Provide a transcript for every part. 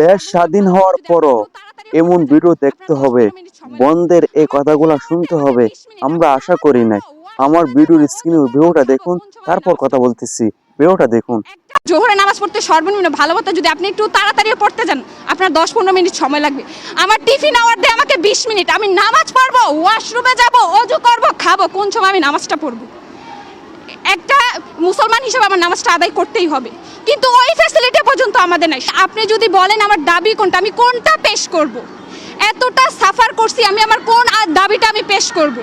দেশ স্বাধীন হওয়ার পরও এমন ভিডিও দেখতে হবে বন্ধের এই কথাগুলো শুনতে হবে। আমরা আশা করি নাই। আমার ভিডিওর স্ক্রিনে ভিডিওটা দেখুন তারপর কথা বলতেছি। ভিডিওটা দেখুন। জোহরে নামাজ পড়তে সর্বনিম্ন ভালো মতো যদি আপনি একটু তাড়াতাড়ি পড়তে যান আপনার দশ পনেরো মিনিট সময় লাগবে। আমার টিফিন আওয়ার দেয় আমাকে বিশ মিনিট আমি নামাজ পড়ব ওয়াশরুমে যাব অজু করব খাব কোন সময় আমি নামাজটা পড়ব? একটা মুসলমান হিসেবে আমার নামাজটা আদায় করতেই হবে। কিন্তু ওই ফ্যাসিলিটি পর্যন্ত আমাদের নাই। আপনি যদি বলেন আমার দাবি কোনটা, আমি কোনটা পেশ করব। এতটা সাফার করছি আমি, আমার কোন আর দাবিটা আমি পেশ করব।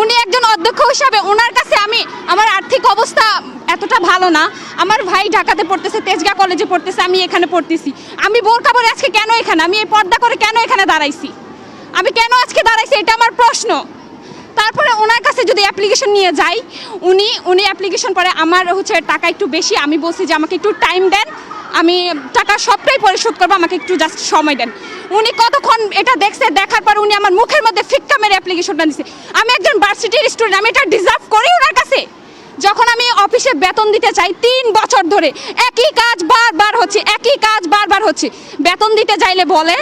উনি একজন অধ্যক্ষ হিসাবে ওনার কাছে আমি, আমার আর্থিক অবস্থা এতটা ভালো না। আমার ভাই ঢাকাতে পড়তেছে, তেজগা কলেজে পড়তেছে, আমি এখানে পড়তেছি। আমি বোরকা পরে আজকে কেন এখানে? আমি এই পর্দা করে কেন এখানে দাঁড়াইছি? আমি কেন আজকে দাঁড়াইছি? এটা আমার প্রশ্ন। তারপরে ওনার কাছে যদি অ্যাপ্লিকেশন নিয়ে যাই, উনি উনি অ্যাপ্লিকেশন পরে আমার হচ্ছে টাকা একটু বেশি, আমি বলছি যে আমাকে একটু টাইম দেন, আমি টাকা সবটাই পরিশোধ করব, আমাকে একটু জাস্ট সময় দেন। উনি কতক্ষণ এটা দেখছে, দেখার পর উনি আমার মুখের মধ্যে ফিক্কা মেরে অ্যাপ্লিকেশনটা দিছে। আমি একজন ভার্সিটির স্টুডেন্ট আমি এটা ডিজার্ভ করি ওনার কাছে। যখন আমি অফিসে বেতন দিতে চাই, তিন বছর ধরে, একই কাজ বারবার হচ্ছে, একই কাজ বারবার হচ্ছে। বেতন দিতে চাইলে বলে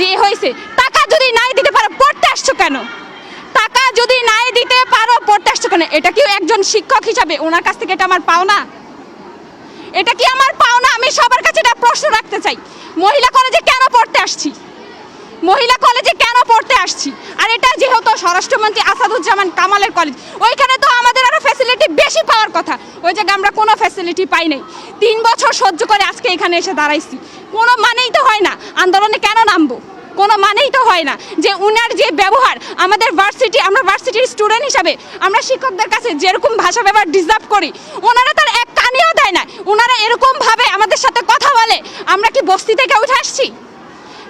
যে হয়েছে। টাকা যদি নাই দিতে পারো, পড়তে আসছো কেন? যদি নাই দিতে পারো, পড়তে আসছো কেন? এটা কি একজন শিক্ষক হিসাবে? ওনার কাছ থেকে এটা আমার পাওনা? এটা কি আমার পাওনা? আমি সবার কাছে এটা প্রশ্ন রাখতে চাই। মহিলা কলেজে কেন পড়তে আসছি? মহিলা কলেজে কেন পড়তে আসছি? আর এটা যেহেতু স্বরাষ্ট্রমন্ত্রী আসাদুজ্জামান কামালের কলেজ, ওইখানে তো আমাদের আরও ফ্যাসিলিটি বেশি পাওয়ার কথা। ওই জায়গায় আমরা কোনো ফ্যাসিলিটি পাই নাই। তিন বছর সহ্য করে আজকে এখানে এসে দাঁড়াইছি। কোনো মানেই তো হয় না। আন্দোলনে কেন নামবো? কোনো মানেই তো হয় না যে উনার যে ব্যবহার আমাদের ভার্সিটি আমরা ভার্সিটির স্টুডেন্ট হিসাবে আমরা শিক্ষকদের কাছে যেরকম ভাষা ব্যবহার ডিজার্ভ করি, ওনারা তার এক কানেও দেয় না ওনারা এরকমভাবে আমাদের সাথে কথা বলে, আমরা কি বস্তি থেকে উঠে আসছি?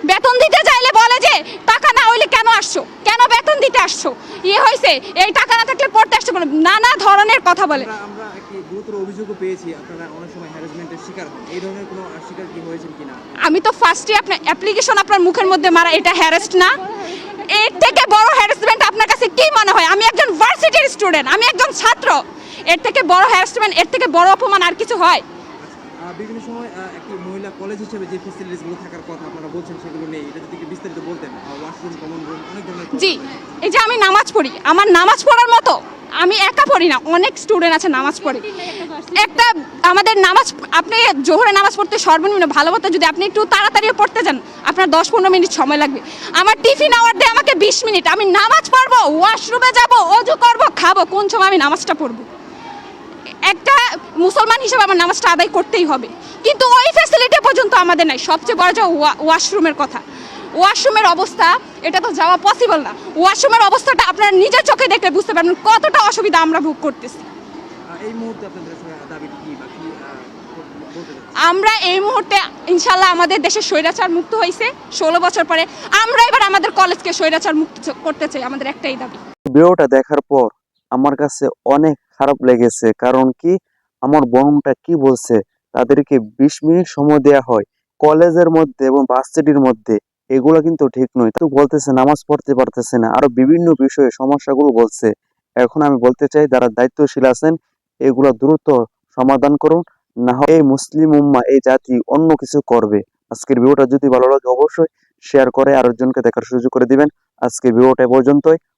বেতন দিতে চাইলে বলে যে টাকা না হইলে কেন আসছো কেন বেতন দিতে আসছো। ইয়ে হয়েছে এই টাকা না থাকলে পড়তে আসছো কেন? নানা ধরনের কথা বলে। আমরা আমরা গুরুতর অভিযোগও পেয়েছি আপনারা অনেক সময় হ্যারাসমেন্টের শিকার। এই ধরনের কোনো শিকার কি হয়েছেন কিনা? আমি তো ফার্স্টে আপনার অ্যাপ্লিকেশন আপনার মুখের মধ্যে মারা এটা হ্যারাস্ট না। এর থেকে বড় হ্যারাসমেন্ট আপনার কাছে কি মনে হয়? আমি একজন ভার্সিটির স্টুডেন্ট আমি একজন ছাত্র। এর থেকে বড় হ্যারাসমেন্ট এর থেকে বড় অপমান আর কিছু হয়? বিভিন্ন সময় একটি মহিলা কলেজ হিসেবে যে ফেসিলিটিসগুলো থাকার কথা আপনারা বলছেন সেগুলো নেই। এটা যদি বিস্তারিত বলতেন ওয়াশরুম কমন রুম অনেক ধরনের জি এই যে আমি নামাজ পড়ি আমার নামাজ পড়ার মতো আমি একা পড়ি না অনেক স্টুডেন্ট আছে নামাজ পড়ে। একটা আমাদের নামাজ আপনি জোহরে নামাজ পড়তে সর্বনিম্ন ভালো মতো যদি আপনি একটু তাড়াতাড়ি পড়তে যান আপনার দশ পনেরো মিনিট সময় লাগবে। আমার টিফিন আওয়ার দেয় আমাকে বিশ মিনিট আমি নামাজ পড়ব ওয়াশরুমে যাব অজু করব খাব কোন সময় আমি নামাজটা পড়ব? একটা মুসলমান হিসেবে আমার নামাজটা আদায় করতেই হবে। কিন্তু ওই ফ্যাসিলিটি পর্যন্ত আমাদের নাই। সবচেয়ে বড় যে ওয়া- ওয়াশরুমের কথা। ওয়াশরুমের অবস্থা এটা তো যাওয়া পসিবল না। ওয়াশরুমের অবস্থাটা আপনারা নিজের চোখে দেখলে বুঝতে পারবেন কতটা অসুবিধা আমরা ভোগ করতেছি। এই মুহূর্তে আপনাদের আসলে কি বা কি আহ, বলতে চাচ্ছেন? আমরা এই মুহূর্তে ইনশাল্লাহ আমাদের দেশে স্বৈরাচার মুক্ত হয়েছে। ষোলো বছর পরে আমরা এবার আমাদের কলেজকে স্বৈরাচার মুক্ত করতে চাই। আমাদের একটাই দাবি। ভিডিওটা দেখার পর আমার কাছে অনেক খারাপ লেগেছে। কারণ কি? আমার বোনটা কি বলছে? তাদেরকে বিশ মিনিট সময় দেয়া হয়। কলেজের মধ্যে এবং ভার্সিটির মধ্যে। এগুলো কিন্তু ঠিক নয়। তো বলতেছে, নামাজ পড়তে পারতেছে না। আরও বিভিন্ন বিষয়ে সমস্যাগুলো বলছে। এখন আমি বলতে চাই, যারা দায়িত্বশীল আছেন, এগুলো দ্রুত সমাধান করুন। না এই মুসলিম উম্মা, এই জাতি অন্য কিছু করবে। আজকের ভিডিওটা যদি ভালো লাগে, অবশ্যই শেয়ার করে আরেকজনকে দেখার সুযোগ করে দিবেন। আজকের ভিডিওটা পর্যন্তই।